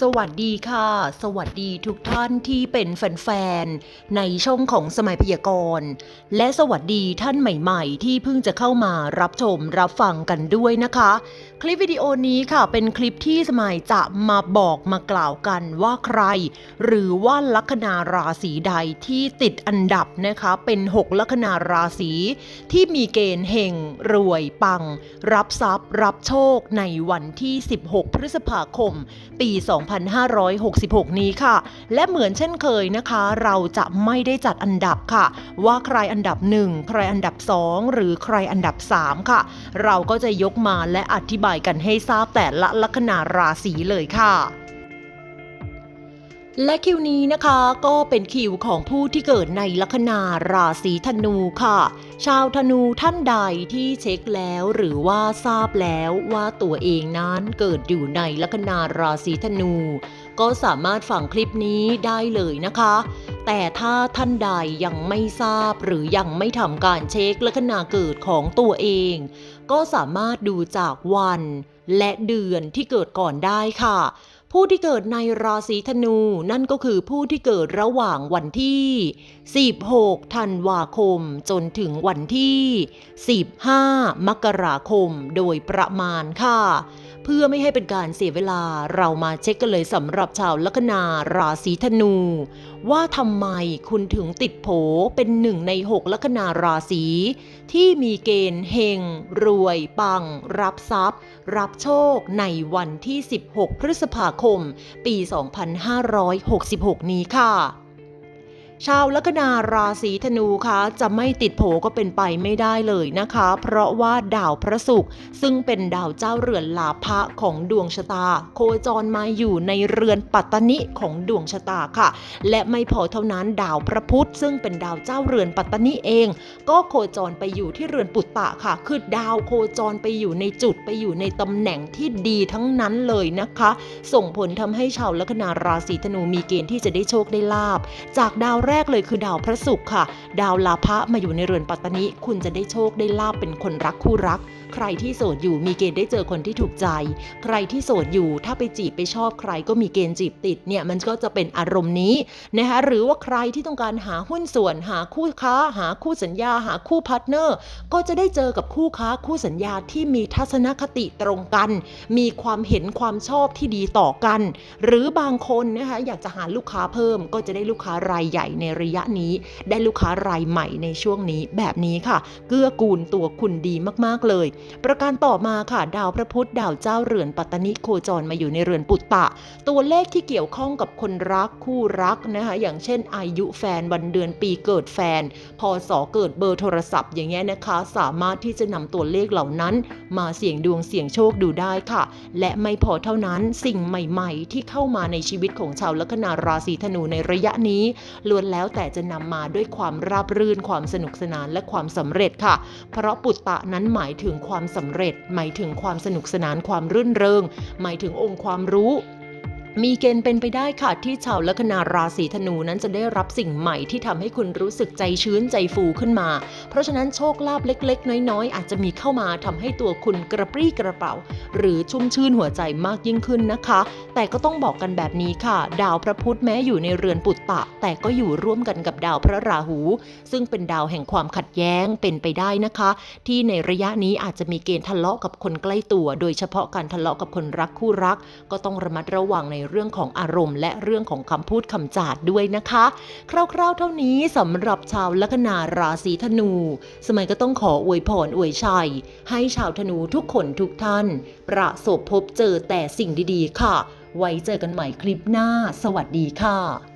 สวัสดีค่ะ สวัสดีทุกท่านที่เป็นแฟนๆ ในช่องของสมัยพยากรณ์ และสวัสดีท่านใหม่ๆ ที่เพิ่งจะเข้ามารับชมรับฟังกันด้วยนะคะ คลิปวิดีโอนี้ค่ะเป็นคลิปที่สมัยจะมาบอกมากล่าวกันว่าใคร หรือว่าลัคนาราศีใดที่ติดอันดับนะคะเป็น 6 ลัคนาราศีที่มีเกณฑ์เฮงรวยปัง รับทรัพย์ รับโชคในวันที่ 16 พฤษภาคม ปี2566 นี้ค่ะ และเหมือนเช่นเคยนะคะ เราจะไม่ได้จัดอันดับค่ะ ว่าใครอันดับ 1 ใครอันดับ 2 หรือใครอันดับ 3 ค่ะ เราก็จะยกมาและอธิบายกันให้ทราบแต่ละลัคนาราศีเลยค่ะ และคิวนี้นะคะก็เป็นคิวของผู้ที่เกิดในลัคนาราศีธนูค่ะ ชาวธนูท่านใดที่เช็คแล้วหรือว่าทราบแล้วว่าตัวเองนั้นเกิดอยู่ในลัคนาราศีธนู ก็สามารถฟังคลิปนี้ได้เลยนะคะ แต่ถ้าท่านใดยังไม่ทราบหรือยังไม่ทำการเช็คลัคนาเกิดของตัวเอง ก็สามารถดูจากวันและเดือนที่เกิดก่อนได้ค่ะ ผู้ที่เกิดในราศีธนูนั่นก็คือผู้ที่เกิดระหว่างวันที่ 16 ธันวาคม จนถึงวันที่ 15 มกราคมโดยประมาณค่ะ เพื่อไม่ให้เป็นการเสียเวลาเรามาเช็คกันเลยสำหรับชาวลัคนาราศีธนู ว่าทำไมคุณถึงติดโผเป็นหนึ่งใน6ลัคนาราศีที่มีเกณฑ์เฮง รวย ปัง รับทรัพย์ รับโชคในวันที่ 16 พฤษภาคม ปี 2566 นี้ค่ะ ชาวลัคนาราศีธนูคะจะไม่ติดโผก็เป็นไปไม่ได้เลยนะคะ เพราะว่าดาวพระศุกร์ซึ่งเป็นดาวเจ้าเรือนลาภะของดวงชะตา โคจรมาอยู่ในเรือนปัตตนิของดวงชะตาค่ะ และไม่พอเท่านั้นดาวพระพุธซึ่งเป็นดาวเจ้าเรือนปัตตนิเอง ก็โคจรไปอยู่ที่เรือนปุตตะค่ะ คือดาวโคจรไปอยู่ในจุดไปอยู่ในตำแหน่งที่ดีทั้งนั้นเลยนะคะ ส่งผลทำให้ชาวลัคนาราศีธนูมีเกณฑ์ที่จะได้โชคได้ลาบจากดาวแรกเลยคือดาวพระศุกร์ค่ะ ดาวลาภะมาอยู่ในเรือนปัตตนิคุณจะได้โชคได้ลาบเป็นคนรักคู่รัก ใครที่โสดอยู่มีเกณฑ์ได้เจอคนที่ถูกใจ ใครที่โสดอยู่ถ้าไปจีบไปชอบใครก็มีเกณฑ์จีบติดเนี่ยมันก็จะเป็นอารมณ์นี้นะคะหรือว่าใครที่ต้องการหาหุ้นส่วน หาคู่ค้า หาคู่สัญญา หาคู่พาร์ทเนอร์ ก็จะได้เจอกับคู่ค้าคู่สัญญาที่มีทัศนคติตรงกัน มีความเห็นความชอบที่ดีต่อกัน หรือบางคนนะคะอยากจะหาลูกค้าเพิ่มก็จะได้ลูกค้ารายใหญ่ในระยะนี้ ได้ลูกค้ารายใหม่ในช่วงนี้แบบนี้ค่ะ เกื้อกูลตัวคุณดีมากๆเลย ประการต่อมาค่ะ ดาวพระพุธดาวเจ้าเรือนปัตตนิโคจรมาอยู่ในเรือนปุตตะ ตัวเลขที่เกี่ยวข้องกับคนรักคู่รักนะคะอย่างเช่น อายุแฟนวันเดือนปีเกิดแฟน พศเกิดเบอร์โทรศัพท์อย่างเงี้ยนะคะ สามารถที่จะนำตัวเลขเหล่านั้น มาเสี่ยงดวงเสี่ยงโชคดูได้ค่ะ และไม่พอเท่านั้นสิ่งใหม่ ๆ ที่เข้ามาในชีวิตของชาวลัคนาราศีธนูในระยะนี้ล้วนแล้วแต่จะนำมาด้วยความราบรื่นความสนุกสนานและความสำเร็จค่ะ เพราะปุตตะนั้นหมายถึงความสำเร็จ หมายถึงความสนุกสนานความรื่นเริง หมายถึงองค์ความรู้ มีเกณฑ์เป็นไปได้ค่ะที่ชาวลัคนาราศีธนูนั้นจะได้รับสิ่งใหม่ที่ทำให้คุณรู้สึกใจชื้นใจฟูขึ้นมา เพราะฉะนั้นโชคลาภเล็ก ๆ น้อย ๆ อาจจะมีเข้ามาทำให้ตัวคุณกระปรี้กระเป๋า หรือชุ่มชื่นหัวใจมากยิ่งขึ้นนะคะ แต่ก็ต้องบอกกันแบบนี้ค่ะ ดาวพระพุธแม้อยู่ในเรือนปุตตะ แต่ก็อยู่ร่วมกันกับดาวพระราหู ซึ่งเป็นดาวแห่งความขัดแย้งเป็นไปได้นะคะ ที่ในระยะนี้อาจจะมีเกณฑ์ทะเลาะกับคนใกล้ตัว โดยเฉพาะการทะเลาะกับคนรักคู่รัก ก็ต้องระมัดระวังในเรื่องของอารมณ์และเรื่องของคำพูดคำจาดด้วยนะคะ คร่าวๆ เท่านี้สำหรับชาวลัคนาราศีธนู สมัยก็ต้องขออวยพรอวยชัย ให้ชาวธนูทุกคนทุกท่าน ประสบพบเจอแต่สิ่งดีๆ ค่ะ ไว้เจอกันใหม่คลิปหน้า สวัสดีค่ะ